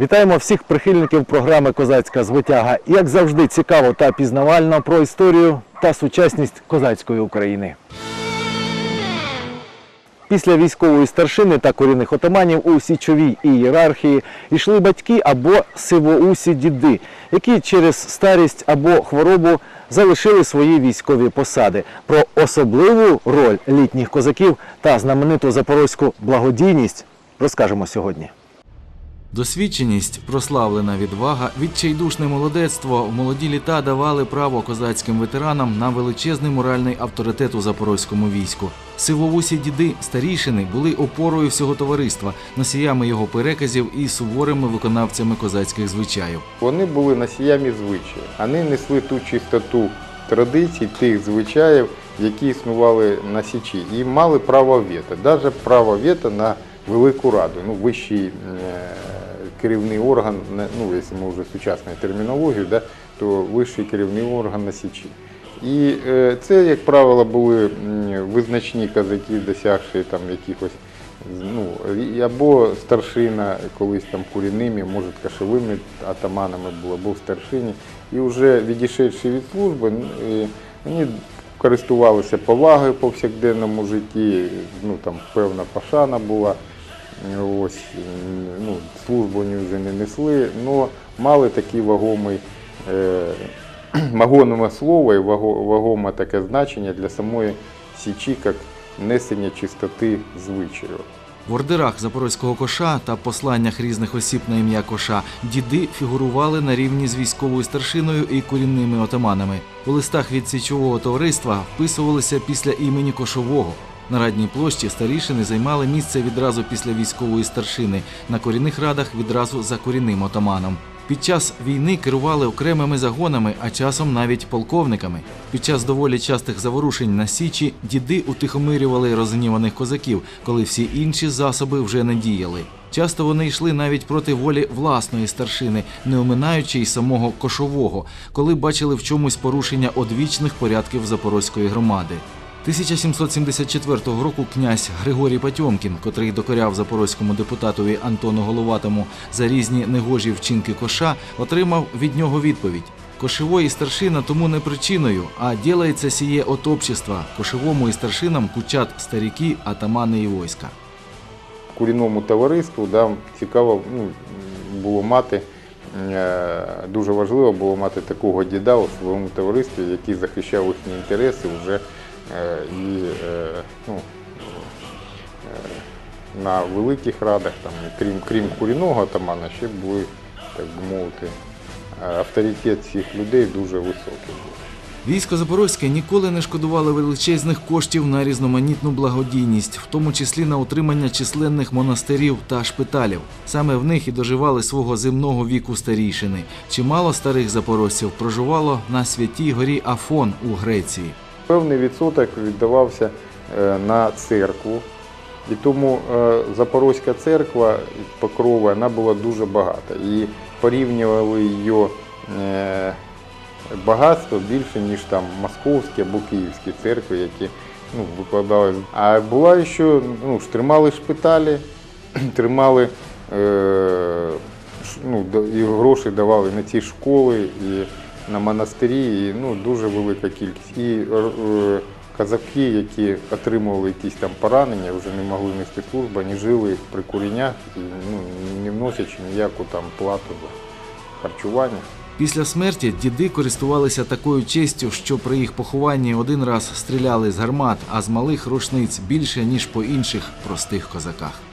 Вітаємо всіх прихильників програми Козацька звитяга. Як завжди, цікаво та пізнавально про історію та сучасність козацької України. Після військової старшини та корінних отаманів у січовій ієрархії йшли батьки або сивоусі діди, які через старість або хворобу залишили свої військові посади. Про особливу роль літніх козаків та знамениту запорозьку благодійність розкажемо сьогодні. Досвідченість, прославлена відвага, відчайдушне молодецтво в молоді літа давали право козацьким ветеранам на величезний моральний авторитет у запорозькому війську. Сивовусі діди старішини були опорою всього товариства, носіями його переказів і суворими виконавцями козацьких звичаїв. Вони були носіями звичаїв. Вони несли ту чистоту традицій, тих звичаїв, які існували на Січі, і мали право вето, навіть право вето на Велику Раду, ну, вищий е, керівний орган, ну, якщо ми вже сучасною термінологією, да, то вищий керівний орган на Січі. І е, це, як правило, були визначні казаки, досягши там якихось ну, або старшина колись там курінними, може кашовими атаманами були, або в старшині. І вже відійшовши від служби, вони користувалися повагою по повсякденному житті, ну там певна пошана була. Ось, ну, службу вони вже не несли, але мали такий вагомий е, вагоме слово і ваго- вагоме таке значення для самої Січі, як несення чистоти звичаю. В ордерах запорозького коша та посланнях різних осіб на ім'я коша діди фігурували на рівні з військовою старшиною і корінними отаманами. У листах від січового товариства вписувалися після імені кошового. На радній площі старішини займали місце відразу після військової старшини, на корінних радах відразу за корінним отаманом. Під час війни керували окремими загонами, а часом навіть полковниками. Під час доволі частих заворушень на січі діди утихомирювали розгніваних козаків, коли всі інші засоби вже не діяли. Часто вони йшли навіть проти волі власної старшини, не оминаючи й самого кошового, коли бачили в чомусь порушення одвічних порядків запорозької громади. 1774 року князь Григорій Патьомкін, котрий докоряв запорозькому депутатові Антону Головатому за різні негожі вчинки коша, отримав від нього відповідь. Кошевої старшина тому не причиною, а ділається сіє от общества. Кошевому і старшинам кучат старіки, атамани і войска. Курінному товариству да, цікаво ну, було мати, е, дуже важливо було мати такого діда у своєму товаристві, який захищав їхні інтереси вже і е, ну, е, на великих радах, там, крім, крім курінного атамана, ще були, так би мовити, е, авторитет цих людей дуже високий був. Військо Запорозьке ніколи не шкодувало величезних коштів на різноманітну благодійність, в тому числі на утримання численних монастирів та шпиталів. Саме в них і доживали свого земного віку старійшини. Чимало старих запорожців проживало на святій горі Афон у Греції. Певний відсоток віддавався е, на церкву. І тому е, Запорозька церква Покрова вона була дуже багата. І порівнювали її е, багатство більше, ніж там московські або київські церкви, які ну, викладали. А була ще, ну, тримали шпиталі, тримали е, ну, і гроші давали на ці школи і на монастирі, і ну, дуже велика кількість. І е, казаки, які отримували якісь там поранення, вже не могли нести службу, вони жили при курінях, і, ну, не вносячи ніяку там плату за харчування. Після смерті діди користувалися такою честю, що при їх похованні один раз стріляли з гармат, а з малих рушниць більше ніж по інших простих козаках.